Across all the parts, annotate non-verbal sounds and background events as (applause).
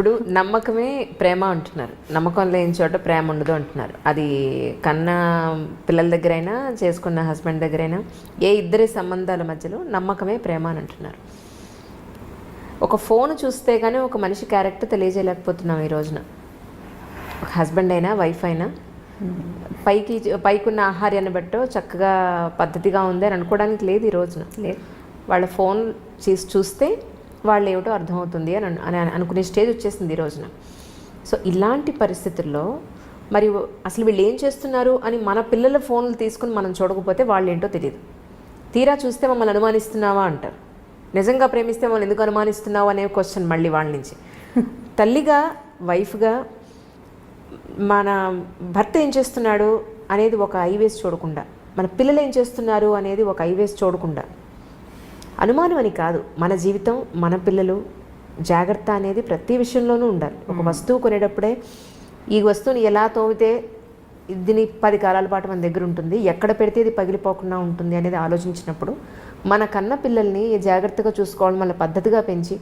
ఇప్పుడు నమ్మకమే ప్రేమ అంటున్నారు. నమ్మకం లేని చోట ప్రేమ ఉండదు అంటున్నారు. అది కన్న పిల్లల దగ్గరైనా చేసుకున్న హస్బెండ్ దగ్గరైనా ఏ ఇద్దరి సంబంధాల మధ్యలో నమ్మకమే ప్రేమ అని అంటున్నారు. ఒక ఫోన్ చూస్తే కానీ ఒక మనిషి క్యారెక్టర్ తెలియజేయలేకపోతున్నాం ఈ రోజున. ఒక హస్బెండ్ అయినా వైఫ్ అయినా పైకి పైకున్న ఆహార్యాన్ని బట్టో చక్కగా పద్ధతిగా ఉంది అని అనుకోవడానికి లేదు ఈ రోజున. లేదు. వాళ్ళ ఫోన్ చేసి చూస్తే వాళ్ళు ఏమిటో అర్థమవుతుంది అని అను- అని అనుకునే స్టేజ్ వచ్చేసింది ఈ రోజున. సో ఇలాంటి పరిస్థితుల్లో మరి అసలు వీళ్ళు ఏం చేస్తున్నారు అని మన పిల్లల ఫోన్లు తీసుకుని మనం చూడకపోతే వాళ్ళు ఏంటో తెలియదు తీరా చూస్తే మమ్మల్ని అనుమానిస్తున్నావా అంటారు. నిజంగా ప్రేమిస్తే మమ్మల్ని ఎందుకు అనుమానిస్తున్నావు అనే క్వశ్చన్ మళ్ళీ వాళ్ళ నుంచి. (laughs) తల్లిగా వైఫ్గా మన భర్త ఏం చేస్తున్నాడు అనేది ఒక ఐవేస్ చూడకుండా మన పిల్లలు ఏం చేస్తున్నారు అనేది ఒక ఐవేస్ చూడకుండా అనుమానం అని కాదు. మన జీవితం మన పిల్లలు జాగ్రత్త అనేది ప్రతి విషయంలోనూ ఉండాలి. ఒక వస్తువు కొనేటప్పుడే ఈ వస్తువుని ఎలా తోమితే దీని పది కాలాల పాటు మన దగ్గర ఉంటుంది ఎక్కడ పెడితే ఇది పగిలిపోకుండా ఉంటుంది అనేది ఆలోచించినప్పుడు మన కన్న పిల్లల్ని జాగ్రత్తగా చూసుకోవడం మన పద్ధతిగా పెంచి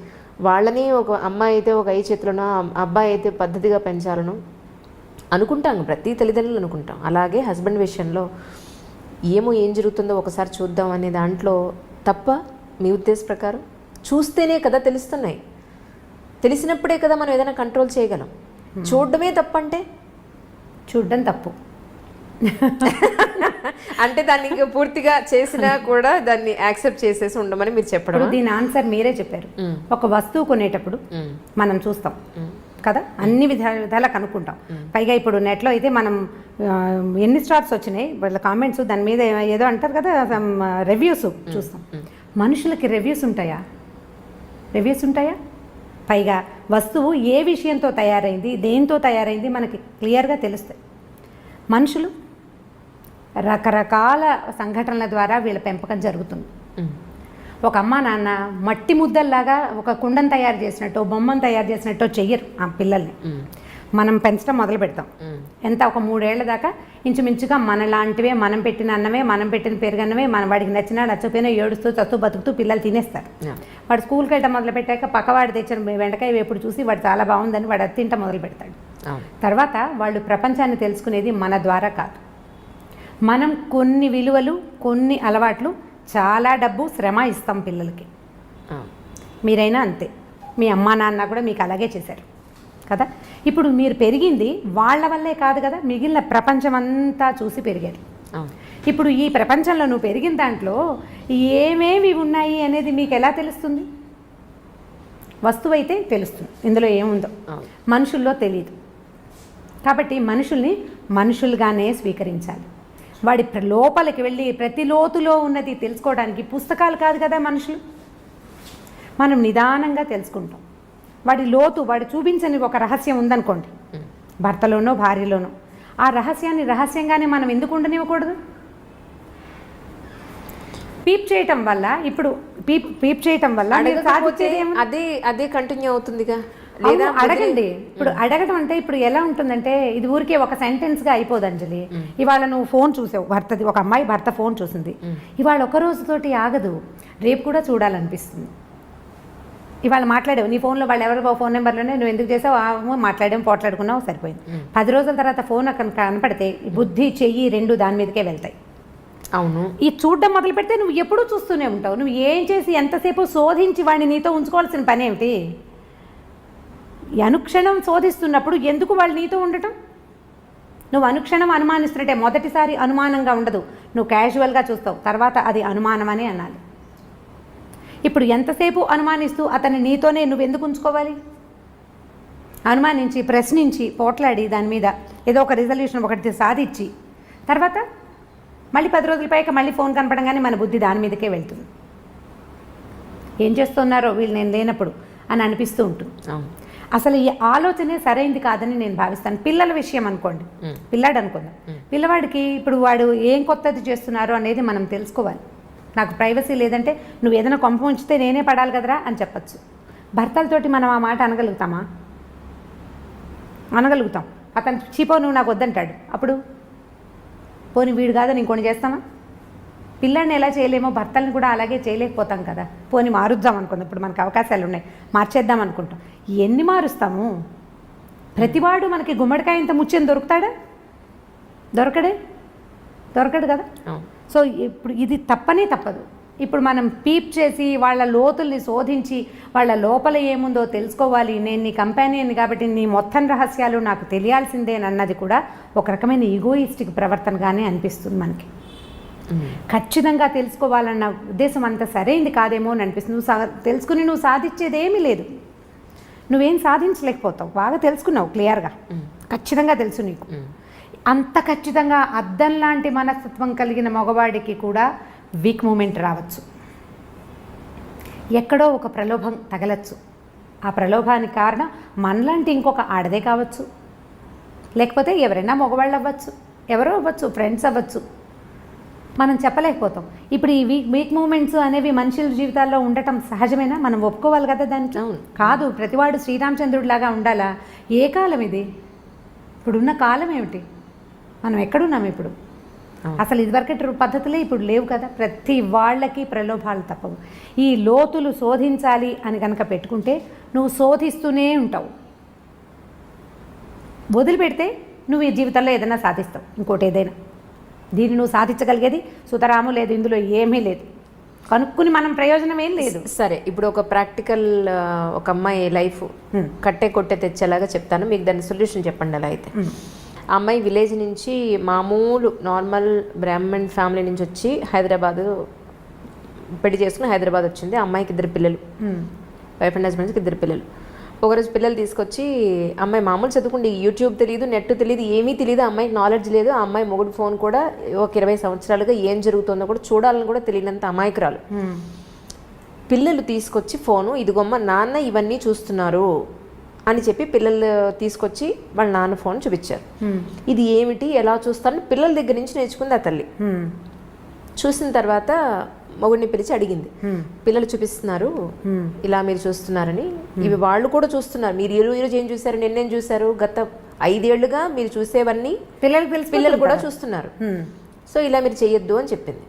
వాళ్ళని ఒక అమ్మాయి అయితే ఒక ఐ చేతులను అబ్బాయి అయితే పద్ధతిగా పెంచాలను అనుకుంటాం ప్రతి తల్లిదండ్రులు అనుకుంటాం. అలాగే హస్బెండ్ విషయంలో ఏమో ఏం జరుగుతుందో ఒకసారి చూద్దాం అనే దాంట్లో తప్ప మీ ఉద్దేశ ప్రకారం? చూస్తేనే కదా తెలుస్తున్నాయి. తెలిసినప్పుడే కదా మనం ఏదైనా కంట్రోల్ చేయగలం. చూడడమే తప్పంటే? చూడడం తప్పు. (laughs) అంటే దాన్ని ఇంకా పూర్తిగా చేసినా కూడా దాన్ని యాక్సెప్ట్ చేసేసి ఉండమని మీరు చెప్పడం దీని ఆన్సర్ మీరే చెప్పారు. ఒక వస్తువు కొనేటప్పుడు మనం చూస్తాం. కదా? అన్ని విధాల విధాలా కనుక్కుంటాం. పైగా ఇప్పుడు నెట్లో అయితే మనం ఎన్ని స్టార్స్ వచ్చినాయి? వాళ్ళ కామెంట్స్ దాని మీద ఏదో అంటారు కదా రివ్యూస్ చూస్తాం. మనుషులకి రివ్యూస్ ఉంటాయా? రివ్యూస్ ఉంటాయా? పైగా వస్తువు ఏ విషయంతో తయారైంది దేంతో తయారైంది మనకి క్లియర్గా తెలుస్తాయి. మనుషులు రకరకాల సంఘటనల ద్వారా వీళ్ళ పెంపకం జరుగుతుంది. ఒక అమ్మ నాన్న మట్టి ముద్దల్లాగా ఒక కుండను తయారు చేసినట్టు బొమ్మను తయారు చేసినట్టు చెయ్యరు ఆ పిల్లల్ని. మనం పెంచడం మొదలు పెడతాం. ఎంత? ఒక మూడేళ్ళ దాకా ఇంచుమించుగా మన లాంటివే మనం పెట్టిన అన్నమే మనం పెట్టిన పెరుగన్నమే మన వాడికి నచ్చినా నచ్చకపోయినా ఏడుస్తూ చస్తూ బతుకుతూ పిల్లలు తినేస్తారు. వాడు స్కూల్కి వెళ్ళటం మొదలు పెట్టాక పక్కవాడు తెచ్చిన వెంటకాయ వేపుడు చూసి వాడు చాలా బాగుందని వాడు అది తింటం మొదలు పెడతాడు. తర్వాత వాళ్ళు ప్రపంచాన్ని తెలుసుకునేది మన ద్వారా కాదు. మనం కొన్ని విలువలు కొన్ని అలవాట్లు చాలా డబ్బు శ్రమ ఇస్తాం పిల్లలకి. మీరైనా అంతే. మీ అమ్మా నాన్న కూడా మీకు అలాగే చేశారు. కదా? ఇప్పుడు మీరు పెరిగింది వాళ్ళ వల్లే కాదు కదా మిగిలిన ప్రపంచం అంతా చూసి పెరిగారు ఇప్పుడు ఈ ప్రపంచంలో నువ్వు పెరిగిన దాంట్లో ఏమేమి ఉన్నాయి అనేది మీకు ఎలా తెలుస్తుంది? వస్తువు అయితే తెలుస్తుంది. ఇందులో ఏముందో? మనుషుల్లో తెలియదు కాబట్టి మనుషుల్ని మనుషులుగానే స్వీకరించాలి. వాడి లోపలికి వెళ్ళి ప్రతి లోతులో ఉన్నది తెలుసుకోవడానికి పుస్తకాలు కాదు కదా మనుషులు? మనం నిదానంగా తెలుసుకుంటాం. వాడి లోతు వాడు చూపించని ఒక రహస్యం ఉందనుకోండి. భర్తలోనో భార్యలోనో. ఆ రహస్యాన్ని రహస్యంగానే మనం ఎందుకు ఉండనివ్వకూడదు? పీప్ చేయటం వల్ల ఇప్పుడు పీప్ పీప్ చేయటం వల్ల? అదే అదే కంటిన్యూ అవుతుందిగా. లేదా అడగండి. ఇప్పుడు అడగడం అంటే ఇప్పుడు ఎలా ఉంటుందంటే ఇది ఊరికే ఒక సెంటెన్స్గా అయిపోదు అంజలి. ఇవాళ నువ్వు ఫోన్ చూసావు భర్తది ఒక అమ్మాయి భర్త ఫోన్ చూసింది. ఇవాళ ఒక రోజుతోటి ఆగదు. రేపు కూడా చూడాలనిపిస్తుంది. ఇవాళ మాట్లాడావు నీ ఫోన్లో వాళ్ళు ఎవరికో ఫోన్ నెంబర్లోనే నువ్వు ఎందుకు చేసావు? ఆ, మాట్లాడాము పోట్లాడుకున్నావు సరిపోయింది. పది రోజుల తర్వాత ఫోన్ అక్కడ కనపడితే బుద్ధి చెయ్యి రెండు దాని మీదకే వెళ్తాయి. అవును. ఈ చూడడం మొదలు పెడితే నువ్వు ఎప్పుడూ చూస్తూనే ఉంటావు. నువ్వు ఏం చేసి ఎంతసేపు శోధించి వాడిని నీతో ఉంచుకోవాల్సిన పని ఏమిటి? అనుక్షణం శోధిస్తున్నప్పుడు ఎందుకు వాళ్ళు నీతో ఉండటం? నువ్వు అనుక్షణం అనుమానిస్తున్నట్టే మొదటిసారి అనుమానంగా ఉండదు. నువ్వు క్యాజువల్గా చూస్తావు. తర్వాత అది అనుమానం అని అనాలి. ఇప్పుడు ఎంతసేపు అనుమానిస్తూ అతన్ని నీతోనే నువ్వు ఎందుకు ఉంచుకోవాలి? అనుమానించి ప్రశ్నించి పోట్లాడి దాని మీద ఏదో ఒక రిజల్యూషన్ ఒకటి సాధించి తర్వాత మళ్ళీ పది రోజుల పైకి మళ్ళీ ఫోన్ కనపడంగానే మన బుద్ధి దాని మీదకే వెళ్తుంది. ఏం చేస్తున్నారో వీళ్ళు నేను లేనప్పుడు అని అనిపిస్తూ ఉంటుంది. అసలు ఈ ఆలోచనే సరైంది కాదని నేను భావిస్తాను. పిల్లల విషయం అనుకోండి. పిల్లాడు అనుకుందాం పిల్లవాడికి ఇప్పుడు వాడు ఏం కొత్తది చేస్తున్నారు అనేది మనం తెలుసుకోవాలి. నాకు ప్రైవసీ లేదంటే నువ్వు ఏదైనా కొంప ఉంచితే నేనే పడాలి కదరా అని చెప్పచ్చు. భర్తలతోటి మనం ఆ మాట అనగలుగుతామా? అనగలుగుతాం. అతను చీపో నువ్వు నాకు వద్దంటాడు. అప్పుడు? పోనీ వీడు కాదని ఇంకొని చేస్తామా పిల్లల్ని ఎలా చేయలేమో భర్తలను కూడా అలాగే చేయలేకపోతాం కదా. పోని మారుద్దాం అనుకుందాం ఇప్పుడు మనకు అవకాశాలు ఉన్నాయి. మార్చేద్దాం అనుకుంటాం. ఎన్ని మారుస్తాము? ప్రతివాడు మనకి గుమ్మడికాయ ఇంత ముచ్చని దొరుకుతాడా? దొరకడే? దొరకడు కదా? సో ఇప్పుడు ఇది తప్పనే తప్పదు. ఇప్పుడు మనం పీప్ చేసి వాళ్ళ లోతుల్ని శోధించి వాళ్ళ లోపల ఏముందో తెలుసుకోవాలి. నేను నీ కంపానియన్ కాబట్టి నీ మొత్తం రహస్యాలు నాకు తెలియాల్సిందే అన్నది కూడా ఒక రకమైన ఈగోయిస్టిక్ ప్రవర్తనగానే అనిపిస్తుంది మనకి. ఖచ్చితంగా తెలుసుకోవాలన్న ఉద్దేశం అంత సరైంది కాదేమో అని అనిపిస్తుంది. నువ్వు సా తెలుసుకుని నువ్వు సాధించేది ఏమీ లేదు. నువ్వేం సాధించలేకపోతావు. బాగా తెలుసుకున్నావు క్లియర్గా. ఖచ్చితంగా తెలుసు నీకు. అంత ఖచ్చితంగా అద్దం లాంటి మనస్తత్వం కలిగిన మగవాడికి కూడా వీక్ మూమెంట్ రావచ్చు. ఎక్కడో ఒక ప్రలోభం తగలచ్చు. ఆ ప్రలోభానికి కారణం మనలాంటి ఇంకొక ఆడదే కావచ్చు. లేకపోతే ఎవరైనా మగవాళ్ళు అవ్వచ్చు ఎవరో అవ్వచ్చు ఫ్రెండ్స్ అవ్వచ్చు. మనం చెప్పలేకపోతాం. ఇప్పుడు ఈ వీక్ వీక్ మూమెంట్స్ అనేవి మనుషుల జీవితాల్లో ఉండటం సహజమేనా? మనం ఒప్పుకోవాలి కదా దానికి అవును. కాదు ప్రతివాడు శ్రీరామచంద్రుడిలాగా ఉండాలా? ఏ కాలం ఇది ఇప్పుడున్న కాలం ఏమిటి మనం ఎక్కడున్నాం ఇప్పుడు. అసలు ఇదివరకటి పద్ధతులే ఇప్పుడు లేవు కదా? ప్రతి వాళ్ళకి ప్రలోభాలు తప్పవు. ఈ లోతులు శోధించాలి అని కనుక పెట్టుకుంటే నువ్వు శోధిస్తూనే ఉంటావు. వదిలిపెడితే నువ్వు ఈ జీవితంలో ఏదైనా సాధిస్తావు ఇంకోటి ఏదైనా. దీన్ని నువ్వు సాధించగలిగేది సుతరాము లేదు ఇందులో ఏమీ లేదు. కనుక్కుని మనం ప్రయోజనం ఏం లేదు. సరే ఇప్పుడు ఒక ప్రాక్టికల్ ఒక అమ్మాయి లైఫ్. కట్టే కొట్టే తెచ్చేలాగా చెప్తాను. మీకు దాని సొల్యూషన్ చెప్పండి అలా అయితే. అమ్మాయి విలేజ్ నుంచి మామూలు నార్మల్ బ్రాహ్మణ్ ఫ్యామిలీ నుంచి వచ్చి హైదరాబాద్ పెళ్ళి చేసుకుని హైదరాబాద్ వచ్చింది. ఆ అమ్మాయికి ఇద్దరు పిల్లలు. వైఫ్ అండ్ హస్బెండ్స్కి ఇద్దరు పిల్లలు. ఒకరోజు పిల్లలు తీసుకొచ్చి అమ్మాయి మామూలు చదువుకుండి యూట్యూబ్ తెలియదు నెట్ తెలియదు ఏమీ తెలియదు అమ్మాయికి నాలెడ్జ్ లేదు ఆ అమ్మాయి మొగుడు ఫోన్ కూడా ఒక ఇరవై సంవత్సరాలుగా ఏం జరుగుతుందో కూడా చూడాలని కూడా తెలియనంత అమాయకురాలు. పిల్లలు తీసుకొచ్చి ఫోను ఇదిగొమ్మ నాన్న ఇవన్నీ చూస్తున్నారు. అని చెప్పి పిల్లలు తీసుకొచ్చి వాళ్ళ నాన్న ఫోన్ చూపించారు. ఇది ఏమిటి ఎలా చూస్తారని పిల్లల దగ్గర నుంచి నేర్చుకుంది ఆ తల్లి. చూసిన తర్వాత మొగుడిని పిలిచి అడిగింది. పిల్లలు చూపిస్తున్నారు. ఇలా మీరు చూస్తున్నారని ఇవి వాళ్ళు కూడా చూస్తున్నారు మీరు ఈ రోజు ఏం చూశారు నిన్నేం చూశారు గత ఐదేళ్ళుగా మీరు చూసేవన్నీ పిల్లలకు తెలిసి పిల్లలు కూడా చూస్తున్నారు. సో ఇలా మీరు చెయ్యొద్దు అని చెప్పింది.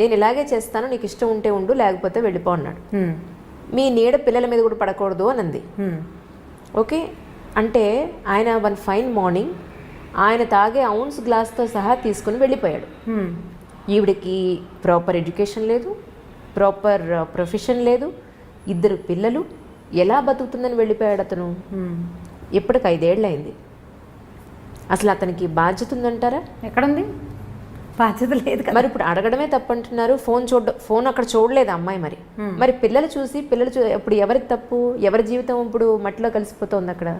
నేను ఇలాగే చేస్తాను నీకు ఇష్టం ఉంటే ఉండు లేకపోతే వెళ్ళిపో అన్నాడు. మీ నీడ పిల్లల మీద కూడా పడకూడదు అని అంది. ఓకే? అంటే ఆయన వన్ ఫైన్ మార్నింగ్ ఆయన తాగే అవున్స్ గ్లాస్తో సహా తీసుకుని వెళ్ళిపోయాడు. ఈవిడికి ప్రాపర్ ఎడ్యుకేషన్ లేదు ప్రాపర్ ప్రొఫెషన్ లేదు ఇద్దరు పిల్లలు ఎలా బతుకుతుందని వెళ్ళిపోయాడు అతను. ఇప్పటికి ఐదేళ్ళు అయింది అసలు అతనికి బాధ్యత ఉందంటారా? ఎక్కడుంది? బాధ్యత లేదు కదా. మరి ఇప్పుడు అడగడమే తప్పంటున్నారు. ఫోన్ చూడ ఫోన్ అక్కడ చూడలేదు అమ్మాయి మరి. మరి పిల్లలు చూసి పిల్లలు చూ ఇప్పుడు ఎవరి తప్పు? ఎవరి జీవితం ఇప్పుడు మట్టిలో కలిసిపోతుంది అక్కడ?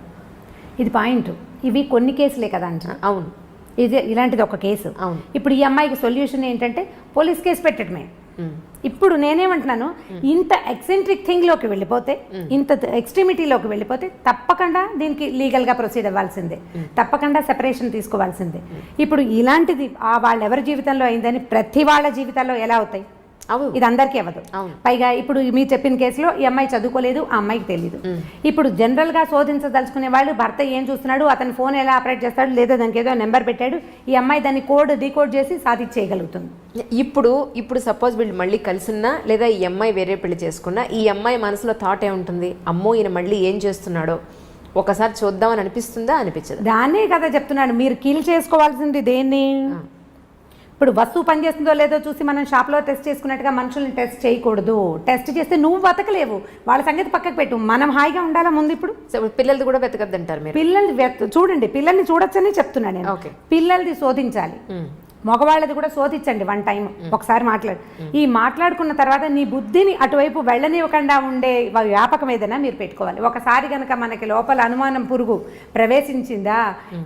ఇది పాయింట్. ఇవి కొన్ని కేసులే కదా అంట. అవును. ఇది ఇలాంటిది ఒక కేసు. అవును. ఇప్పుడు ఈ అమ్మాయికి సొల్యూషన్ ఏంటంటే పోలీస్ కేసు పెట్టడమే. ఇప్పుడు నేనేమంటున్నాను ఇంత ఎక్సెంట్రిక్ థింగ్లోకి వెళ్ళిపోతే ఇంత ఎక్స్ట్రీమిటీలోకి వెళ్ళిపోతే తప్పకుండా దీనికి లీగల్గా ప్రొసీడ్ అవ్వాల్సిందే. తప్పకుండా సెపరేషన్ తీసుకోవాల్సిందే. ఇప్పుడు ఇలాంటిది ఆ వాళ్ళెవరి జీవితంలో అయిందని ప్రతి వాళ్ళ జీవితాల్లో ఎలా అవుతాయి? ఇది అందరికీ అవ్వదు. అవును. పైగా ఇప్పుడు మీరు చెప్పిన కేసులో ఈ అమ్మాయి చదువుకోలేదు ఆ అమ్మాయికి తెలియదు ఇప్పుడు జనరల్గా శోధించదలుచుకునే వాళ్ళు భర్త ఏం చూస్తున్నాడు అతని ఫోన్ ఎలా ఆపరేట్ చేస్తాడు లేదా దానికి ఏదో నెంబర్ పెట్టాడు ఈ అమ్మాయి దాన్ని కోడ్ డీకోడ్ చేసి సాధించేయగలుగుతుంది. ఇప్పుడు ఇప్పుడు సపోజ్ వీళ్ళు మళ్ళీ కలిసిన్నా లేదా ఈ అమ్మాయి వేరే పెళ్ళి చేసుకున్నా ఈ అమ్మాయి మనసులో థాట్ ఏముంటుంది? అమ్మో ఈయన మళ్ళీ ఏం చేస్తున్నాడో? ఒకసారి చూద్దామని అనిపిస్తుందా? అనిపించదు. దాన్నే కదా చెప్తున్నాడు. మీరు కీల్ చేసుకోవాల్సింది దేన్ని? ఇప్పుడు వస్తువు పనిచేస్తుందో లేదో చూసి మనం షాప్లో టెస్ట్ చేసుకున్నట్టుగా మనుషుల్ని టెస్ట్ చేయకూడదు. టెస్ట్ చేస్తే నువ్వు బతకలేవు. వాళ్ళ సంగతి పక్కకు పెట్టు. మనం హాయిగా ఉండాలా ముందు ఇప్పుడు? పిల్లలది కూడా వెతకద్దంటారు మీరు? పిల్లల్ని చూడండి పిల్లల్ని చూడొచ్చని చెప్తున్నాను నేను. పిల్లల్ది శోధించాలి. ఉమ్. మగవాళ్ళది కూడా శోధించండి వన్ టైం ఒకసారి మాట్లాడు. ఈ మాట్లాడుకున్న తర్వాత నీ బుద్ధిని అటువైపు వెళ్ళనివ్వకుండా ఉండే వ్యాపకం ఏదైనా మీరు పెట్టుకోవాలి. ఒకసారి కనుక మనకి లోపల అనుమానం పురుగు ప్రవేశించిందా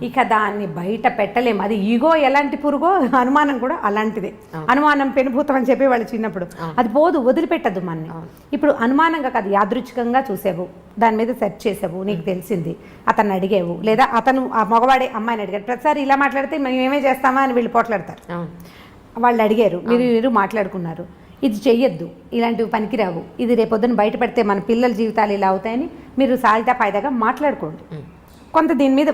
ఇక దాన్ని బయట పెట్టలేము. అది ఈగో ఎలాంటి పురుగో? అనుమానం కూడా అలాంటిదే. అనుమానం పెనుభూతం అని చెప్పి వాళ్ళు చిన్నప్పుడు. అది పోదు వదిలిపెట్టద్దు మనని ఇప్పుడు అనుమానంగా కాదు యాదృచ్ఛికంగా చూసావు. దాని మీద సెర్చ్ చేసావు నీకు తెలిసింది. అతన్ని అడిగావు. లేదా అతను ఆ మగవాడే అమ్మాయిని అడిగాడు. ప్రతిసారి ఇలా మాట్లాడితే మేము ఏమే చేస్తామా అని వీళ్ళు పోట్లాడతారు. అవును. వాళ్ళు అడిగారు మీరు మీరు మాట్లాడుకున్నారు. ఇది చెయ్యొద్దు ఇలాంటివి పనికిరావు. ఇది రేపొద్దున బయటపడితే మన పిల్లల జీవితాలు ఇలా అవుతాయని మీరు సాయిదా ఫాయిదాగా మాట్లాడుకోండి. కొంత దీని మీద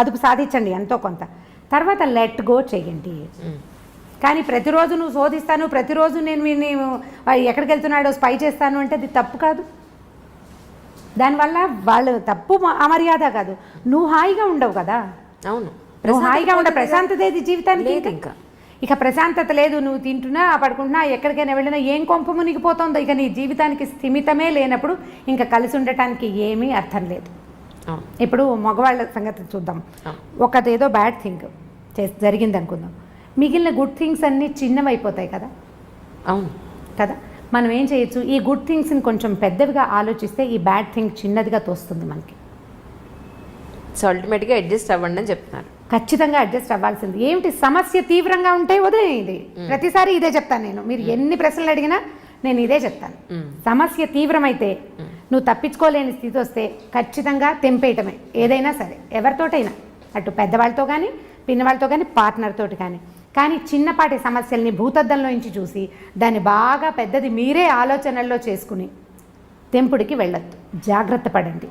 అదుపు సాధించండి ఎంతో కొంత. తర్వాత లెట్ గో చేయండి. కానీ ప్రతిరోజు నువ్వు శోధిస్తాను ప్రతిరోజు నేను వీడిని ఎక్కడికి వెళ్తున్నాడో స్పై చేస్తాను అంటే అది తప్పు కాదు. దానివల్ల వాళ్ళు తప్పు అమర్యాద కాదు. నువ్వు హాయిగా ఉండవు కదా. అవును. హాయిగా ఉండ ప్రశాంతత ఏది జీవితానికి లేదు ఇంకా? ఇంకా. ప్రశాంతత లేదు నువ్వు తింటున్నా పడుకుంటున్నా ఎక్కడికైనా వెళ్ళినా ఏం కొంప మునిగిపోతుందో ఇక నీ జీవితానికి స్థిమితమే లేనప్పుడు ఇంకా కలిసి ఉండటానికి ఏమీ అర్థం లేదు. ఇప్పుడు మగవాళ్ళ సంగతి చూద్దాం. ఒకటేదో బ్యాడ్ థింగ్ చే జరిగింది అనుకుందాం మిగిలిన గుడ్ థింగ్స్ అన్నీ చిన్నవైపోతాయి కదా? అవును. కదా? మనం ఏం చేయొచ్చు? ఈ గుడ్ థింగ్స్ని కొంచెం పెద్దవిగా ఆలోచిస్తే ఈ బ్యాడ్ థింగ్ చిన్నదిగా తోస్తుంది మనకి. సో అల్టిమేట్గా అడ్జస్ట్ అవ్వండి అని చెప్తున్నారు. ఖచ్చితంగా అడ్జస్ట్ అవ్వాల్సింది. ఏమిటి? సమస్య తీవ్రంగా ఉంటే వదిలేయండి. ప్రతిసారి ఇదే చెప్తాను నేను. మీరు ఎన్ని ప్రశ్నలు అడిగినా నేను ఇదే చెప్తాను. సమస్య తీవ్రమైతే నువ్వు తప్పించుకోలేని స్థితి వస్తే ఖచ్చితంగా తెంపేయటమే. ఏదైనా సరే ఎవరితోటైనా. అటు పెద్దవాళ్ళతో కానీ పిన్నవాళ్ళతో కానీ పార్ట్నర్ తోటి కానీ కానీ చిన్నపాటి సమస్యల్ని భూతద్దంలో నుంచి చూసి దాన్ని బాగా పెద్దది మీరే ఆలోచనల్లో చేసుకుని తెంపుడికి వెళ్ళొద్దు. జాగ్రత్త పడండి.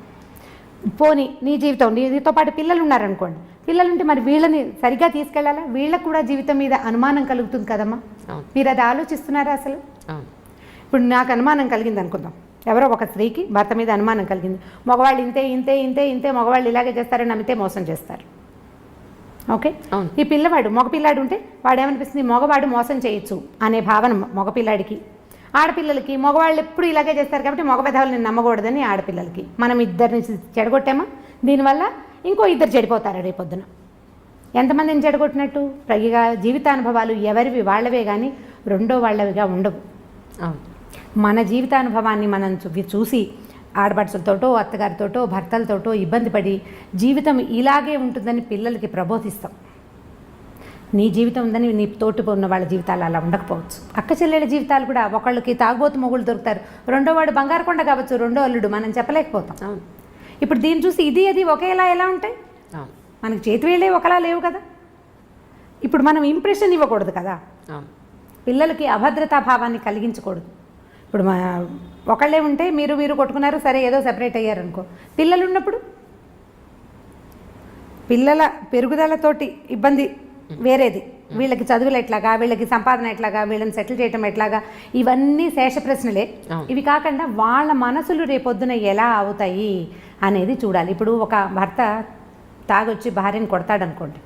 పోని నీ జీవితం నీ- నీతో పాటు పిల్లలు ఉన్నారనుకోండి పిల్లలుంటే మరి వీళ్ళని సరిగ్గా తీసుకెళ్ళాలా? వీళ్ళకు కూడా జీవితం మీద అనుమానం కలుగుతుంది కదమ్మా? మీరు అది ఆలోచిస్తున్నారా అసలు? ఇప్పుడు నాకు అనుమానం కలిగింది అనుకుందాం. ఎవరో ఒక స్త్రీకి భర్త మీద అనుమానం కలిగింది. మగవాళ్ళు ఇంతే ఇంతే ఇంతే ఇంతే మగవాళ్ళు ఇలాగే చేస్తారని నమ్మితే మోసం చేస్తారు. ఓకే. ఈ పిల్లవాడు మగ పిల్లాడు ఉంటే వాడు ఏమనిపిస్తుంది? మగవాడు మోసం చేయొచ్చు అనే భావన మగ పిల్లాడికి ఆడపిల్లలకి మగవాళ్ళు ఎప్పుడు ఇలాగే చేస్తారు కాబట్టి మగ పెదవులు నేను నమ్మకూడదని ఆడపిల్లలకి. మనం ఇద్దరిని చెడగొట్టామా? దీనివల్ల ఇంకో ఇద్దరు చెడిపోతారు రేపొద్దున. ఎంతమందిని చెడగొట్టినట్టు? పైగా జీవితానుభవాలు ఎవరివి వాళ్ళవే కానీ రెండో వాళ్ళవిగా ఉండవు. మన జీవితానుభవాన్ని మనం చూ- చూసి ఆడపడుచులతోటో అత్తగారితోటో భర్తలతోటో ఇబ్బంది పడి జీవితం ఇలాగే ఉంటుందని పిల్లలకి ప్రబోధిస్తాం. నీ జీవితం ఉందని నీ తోటి ఉన్న వాళ్ళ జీవితాలు అలా ఉండకపోవచ్చు. అక్క చెల్లెల జీవితాలు కూడా ఒకళ్ళకి తాగుబోతు మొగుళ్ళు దొరుకుతారు. రెండో వాడు బంగారు కొండ కావచ్చు రెండో అల్లుడు మనం చెప్పలేకపోతాం. ఇప్పుడు దీన్ని చూసి ఇది అది ఒకేలా ఎలా ఉంటాయి? మనకి చేతి వేళ్ళే ఒకలా లేవు కదా. ఇప్పుడు మనం ఇంప్రెషన్ ఇవ్వకూడదు కదా. పిల్లలకి అభద్రతా భావాన్ని కలిగించకూడదు. ఇప్పుడు మా ఒకళ్ళే ఉంటే మీరు మీరు కొట్టుకున్నారు సరే ఏదో సెపరేట్ అయ్యారు అనుకో పిల్లలు ఉన్నప్పుడు పిల్లల పెరుగుదలతోటి ఇబ్బంది వేరేది. వీళ్ళకి చదువులు ఎట్లాగా వీళ్ళకి సంపాదన ఎట్లాగా వీళ్ళని సెటిల్ చేయటం ఎట్లాగా ఇవన్నీ శేష ప్రశ్నలే. ఇవి కాకుండా వాళ్ళ మనసులు రేపొద్దున ఎలా అవుతాయి అనేది చూడాలి. ఇప్పుడు ఒక భర్త తాగొచ్చి భార్యని కొడతాడనుకోండి.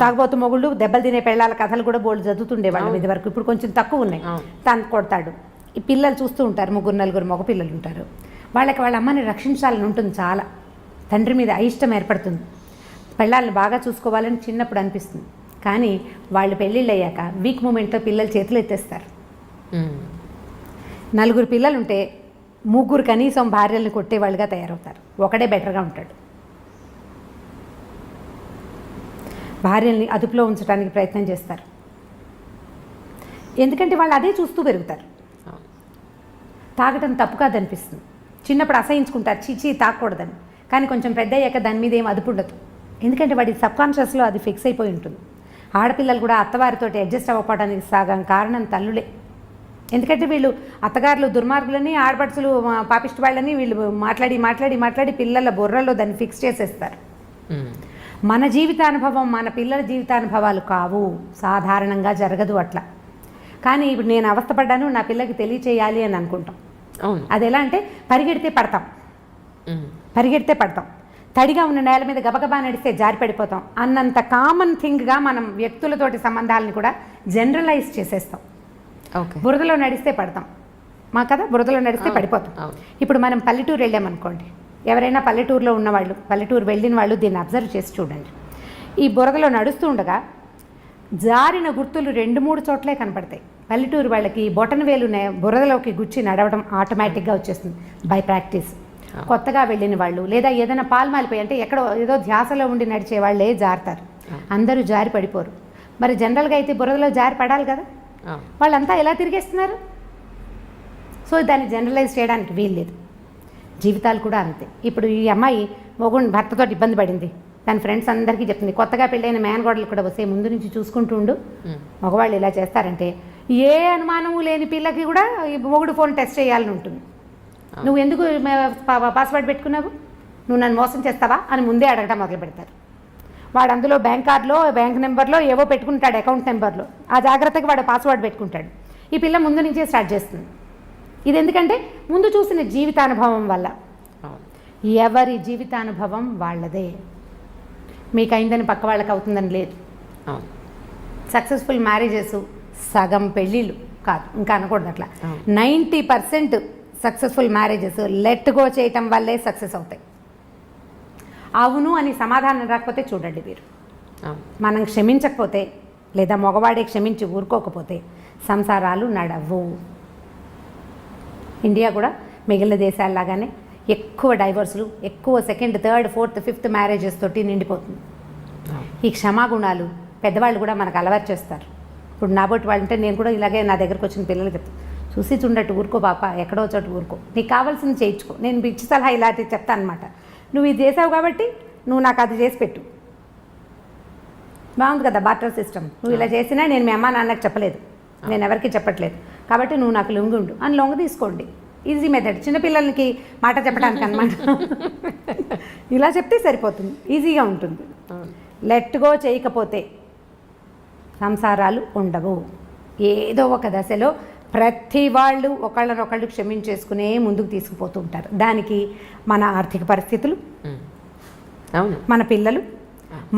తాగబోతు మొగుళ్ళు దెబ్బలు తినే పెళ్ళాల కథలు కూడా బోల్డ్ చదువుతుండే వాళ్ళం ఇది వరకు. ఇప్పుడు కొంచెం తక్కువ ఉన్నాయి. తను కొడతాడు. ఈ పిల్లలు చూస్తూ ఉంటారు. ముగ్గురు నలుగురు మగ పిల్లలు ఉంటారు. వాళ్ళకి వాళ్ళ అమ్మని రక్షించాలని ఉంటుంది చాలా. తండ్రి మీద అయిష్టం ఏర్పడుతుంది. పెళ్ళాలను బాగా చూసుకోవాలని చిన్నప్పుడు అనిపిస్తుంది. కానీ వాళ్ళు పెళ్ళిళ్ళు అయ్యాక వీక్ మూమెంట్తో పిల్లలు చేతులు ఎత్తేస్తారు. నలుగురు పిల్లలు ఉంటే ముగ్గురు కనీసం భార్యల్ని కొట్టేవాళ్ళుగా తయారవుతారు. ఒకడే బెటర్గా ఉంటాడు. భార్యల్ని అదుపులో ఉంచడానికి ప్రయత్నం చేస్తారు. ఎందుకంటే వాళ్ళు అదే చూస్తూ పెరుగుతారు. తాగటం తప్పు కాదనిపిస్తుంది. చిన్నప్పుడు అసహించుకుంటారు. చీచీ తాగకూడదని కానీ కొంచెం పెద్ద అయ్యాక దాని మీద ఏం అదుపు ఉండదు. ఎందుకంటే వాడి సబ్కాన్షియస్లో అది ఫిక్స్ అయిపోయి ఉంటుంది. ఆడపిల్లలు కూడా అత్తవారితోటి అడ్జస్ట్ అవ్వకపోవడానికి సగం కారణం తల్లులే. ఎందుకంటే వీళ్ళు అత్తగారులు దుర్మార్గులని ఆడపడుచులు పాపిష్టి వాళ్ళని వీళ్ళు మాట్లాడి మాట్లాడి మాట్లాడి పిల్లల బుర్రలో దాన్ని ఫిక్స్ చేసేస్తారు. మన జీవితానుభవం మన పిల్లల జీవితానుభవాలు కావు. సాధారణంగా జరగదు అట్లా. కానీ ఇప్పుడు నేను అవస్థపడ్డాను నా పిల్లకి తెలియచేయాలి అని అనుకుంటాం. అది ఎలా అంటే పరిగెడితే పడతాం. పరిగెడితే పడతాం. తడిగా ఉన్న నేల మీద గబగబా నడిస్తే జారి పడిపోతాం. అన్నంత కామన్ థింగ్గా మనం వ్యక్తులతోటి సంబంధాలను కూడా జనరలైజ్ చేసేస్తాం. ఓకే. బురదలో నడిస్తే పడతాం. మా కదా? బురదలో నడిస్తే పడిపోతాం. ఇప్పుడు మనం పల్లెటూరు వెళ్ళామనుకోండి. ఎవరైనా పల్లెటూరులో ఉన్నవాళ్ళు పల్లెటూరు వెళ్ళిన వాళ్ళు దీన్ని అబ్జర్వ్ చేసి చూడండి. ఈ బురదలో నడుస్తూ ఉండగా జారిన గుర్తులు రెండు మూడు చోట్లే కనపడతాయి. పల్లెటూరు వాళ్ళకి బొటన వేలు నే- బురదలోకి గుచ్చి నడవడం ఆటోమేటిక్గా వచ్చేస్తుంది. బై ప్రాక్టీస్ కొత్తగా వెళ్ళిన వాళ్ళు లేదా ఏదైనా పాల్మాలిపోయి అంటే ఎక్కడో ఏదో ధ్యాసలో ఉండి నడిచే వాళ్ళే జారుతారు. అందరూ జారి పడిపోరు. మరి జనరల్గా అయితే బురదలో జారి పడాలి కదా? వాళ్ళంతా ఎలా తిరిగేస్తున్నారు? సో దాన్ని జనరలైజ్ చేయడానికి వీల్లేదు. జీవితాలు కూడా అంతే. ఇప్పుడు ఈ అమ్మాయి మొగుడు భర్తతో ఇబ్బంది పడింది. తన ఫ్రెండ్స్ అందరికీ చెప్తుంది కొత్తగా పెళ్ళైన మేనగోడలు కూడా వస్తే ముందు నుంచి చూసుకుంటూ ఉండు. మగవాళ్ళు ఇలా చేస్తారంటే ఏ అనుమానము లేని పిల్లకి కూడా ఈ మొగుడు ఫోన్ టెస్ట్ చేయాలని ఉంటుంది. నువ్వు ఎందుకు పాస్వర్డ్ పెట్టుకున్నావు? నువ్వు నన్ను మోసం చేస్తావా? అని ముందే అడగటం మొదలు పెడతారు. వాడు అందులో బ్యాంక్ కార్డులో బ్యాంక్ నెంబర్లో ఏవో పెట్టుకుంటాడు అకౌంట్ నెంబర్లో ఆ జాగ్రత్తగా వాడు పాస్వర్డ్ పెట్టుకుంటాడు. ఈ పిల్ల ముందు నుంచే స్టార్ట్ చేస్తుంది. ఇది ఎందుకంటే ముందు చూసిన జీవితానుభవం వల్ల. ఎవరి జీవితానుభవం వాళ్ళదే. మీకు అయిందని పక్క వాళ్ళకి అవుతుందని లేదు. సక్సెస్ఫుల్ మ్యారేజెస్ సగం పెళ్ళిళ్ళు కాదు. ఇంకా అనకూడదు అట్లా. Ninety percent successful marriages. Let go చేయటం వల్లే సక్సెస్ అవుతాయి. అవును అని సమాధానం రాకపోతే చూడండి మీరు. మనం క్షమించకపోతే లేదా మగవాడే క్షమించి ఊరుకోకపోతే సంసారాలు నడవు. ఇండియా కూడా మిగిలిన దేశాల్లాగానే ఎక్కువ డైవర్సులు ఎక్కువ second third fourth fifth marriages తోటి నిండిపోతుంది. ఈ క్షమాగుణాలు పెద్దవాళ్ళు కూడా మనకు అలవాటు చేస్తారు. ఇప్పుడు నాబోటి వాళ్ళు అంటే నేను కూడా ఇలాగే నా దగ్గరకు వచ్చిన పిల్లలకి చూసి చూడట్టు ఊరుకో పాప ఎక్కడో చోట ఊరుకో. నీకు కావాల్సింది చేయించుకో. నేను పిచ్చి సలహా ఇలాంటివి చెప్తాను అనమాట నువ్వు ఇది చేసావు కాబట్టి నువ్వు నాకు అది చేసి పెట్టు. బాగుంది కదా బాటర్ సిస్టమ్. నువ్వు ఇలా చేసినా నేను మీ అమ్మ నాన్నకి చెప్పలేదు. నేను ఎవరికి చెప్పట్లేదు. కాబట్టి నువ్వు నాకు లొంగి ఉండు అని లొంగ తీసుకోండి. ఈజీ మెథడ్ చిన్నపిల్లలకి మాట చెప్పడానికి అనమాట (laughs) ఇలా చెప్తే సరిపోతుంది. ఈజీగా ఉంటుంది. అవును లెట్ గో చేయకపోతే సంసారాలు ఉండవు. ఏదో ఒక దశలో ప్రతి వాళ్ళు ఒకళ్ళనొకళ్ళు క్షమించేసుకునే ముందుకు తీసుకుపోతూ ఉంటారు. దానికి మన ఆర్థిక పరిస్థితులు మన పిల్లలు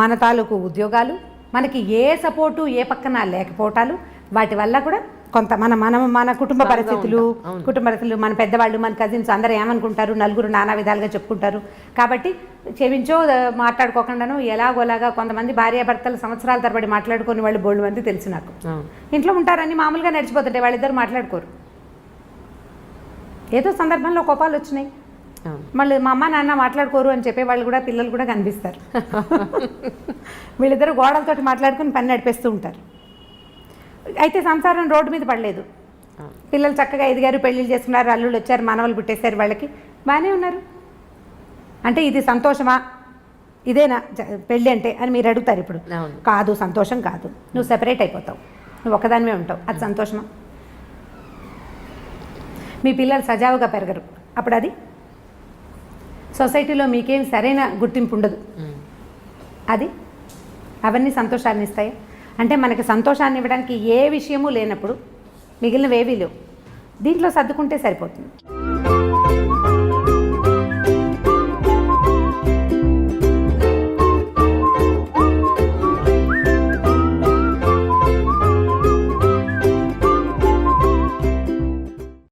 మన తాలూకు ఉద్యోగాలు మనకి ఏ సపోర్టు ఏ పక్కన లేకపోవటాలు వాటి వల్ల కూడా కొంత మన మన మన కుటుంబ పరిస్థితులు. కుటుంబ పరిస్థితులు మన పెద్దవాళ్ళు మన కజిన్స్ అందరూ ఏమనుకుంటారు? నలుగురు నానా విధాలుగా చెప్పుకుంటారు. కాబట్టి క్షమించో ఆ, మాట్లాడుకోకుండాను ఎలాగోలాగా కొంతమంది భార్యాభర్తలు సంవత్సరాల తరబడి మాట్లాడుకొని వాళ్ళు బోల్డ్ మంది తెలుసు నాకు. ఇంట్లో ఉంటారని మామూలుగా నడిచిపోతుంటే వాళ్ళిద్దరు మాట్లాడుకోరు. ఏదో సందర్భంలో కోపాలు వచ్చినాయి. మళ్ళీ మా అమ్మ నాన్న మాట్లాడుకోరు అని చెప్పే వాళ్ళు కూడా పిల్లలు కూడా కనిపిస్తారు. (laughs) వీళ్ళిద్దరు గోడలతోటి మాట్లాడుకుని పని నడిపేస్తూ ఉంటారు. అయితే సంసారం రోడ్డు మీద పడలేదు. పిల్లలు చక్కగా ఎదిగారు పెళ్ళిళ్ళు చేసుకున్నారు అల్లుళ్ళు వచ్చారు మనవలు పుట్టేశారు వాళ్ళకి. బాగానే ఉన్నారు. అంటే ఇది సంతోషమా? ఇదేనా? పెళ్ళి అంటే అని మీరు అడుగుతారు ఇప్పుడు. కాదు సంతోషం కాదు. నువ్వు సెపరేట్ అయిపోతావు. నువ్వు ఒకదానివే ఉంటావు. అది సంతోషమా? మీ పిల్లలు సజావుగా పెరగరు. అప్పుడు అది? సొసైటీలో మీకేం సరైన గుర్తింపు ఉండదు. అది? అవన్నీ సంతోషాన్ని ఇస్తాయి? అంటే మనకి సంతోషాన్ని ఇవ్వడానికి ఏ విషయమూ లేనప్పుడు మిగిలినవేవీ లేవు. దీంట్లో సర్దుకుంటే సరిపోతుంది.